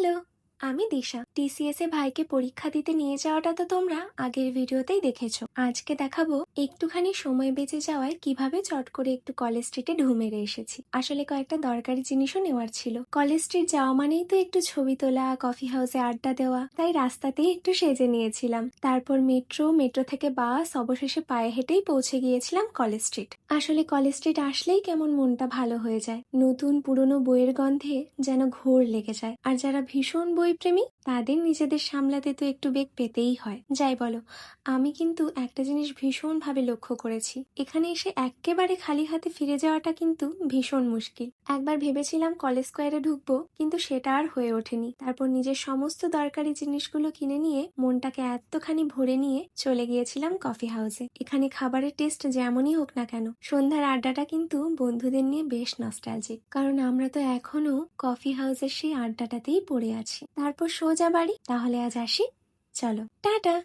Hello আমি দিশা। TCS এ ভাইকে পরীক্ষা দিতে নিয়ে যাওয়াটা তো তোমরা আগের ভিডিওতেই দেখেছ। আজকে দেখাবো একটুখানি সময় বেঁচে যাওয়ায় কীভাবে চট করে একটু কলেজ স্ট্রিটে ঢু মেরে এসেছি। আসলে কয়েকটা দরকারি জিনিসও নেওয়ার ছিল। কলেজ স্ট্রিট যাওয়া মানেই তো একটু ছবি তোলা, কফি হাউসে আড্ডা দেওয়া, তাই রাস্তাতেই একটু সেজে নিয়েছিলাম। তারপর মেট্রো মেট্রো থেকে বাস, অবশেষে পায়ে হেঁটেই পৌঁছে গিয়েছিলাম কলেজ স্ট্রিট। আসলে কলেজ স্ট্রিট আসলেই কেমন মনটা ভালো হয়ে যায়। নতুন পুরনো বইয়ের গন্ধে যেন ঘোর লেগে যায়। আর যারা ভীষণ বইপ্রেমী তাদের নিজেদের সামলাতে তো একটু বেগ পেতেই হয়। যাই বলো, আমি কিন্তু একটা জিনিস ভীষণভাবে লক্ষ্য করেছি। এখানে এসে একেবারে খালি হাতে ফিরে যাওয়াটা কিন্তু ভীষণ মুশকিল। একবার ভেবেছিলাম কলেজ স্কোয়ারে ঢুকবো, কিন্তু সেটা আর হয়ে ওঠেনি। তারপর নিজের সমস্ত দরকারি জিনিসগুলো কিনে নিয়ে, মনটাকে এতখানি ভরে নিয়ে চলে গিয়েছিলাম কফি হাউসে। এখানে খাবারের টেস্ট যেমনই হোক না কেন, সন্ধ্যার আড্ডাটা কিন্তু বন্ধুদের নিয়ে বেশ নস্টালজিক কারণ আমরা তো এখনও কফি হাউসের সেই আড্ডাটাতেই পড়ে আছি। তারপর সোজা বাড়ি তাহলে আজ আসি। চলো টাটা।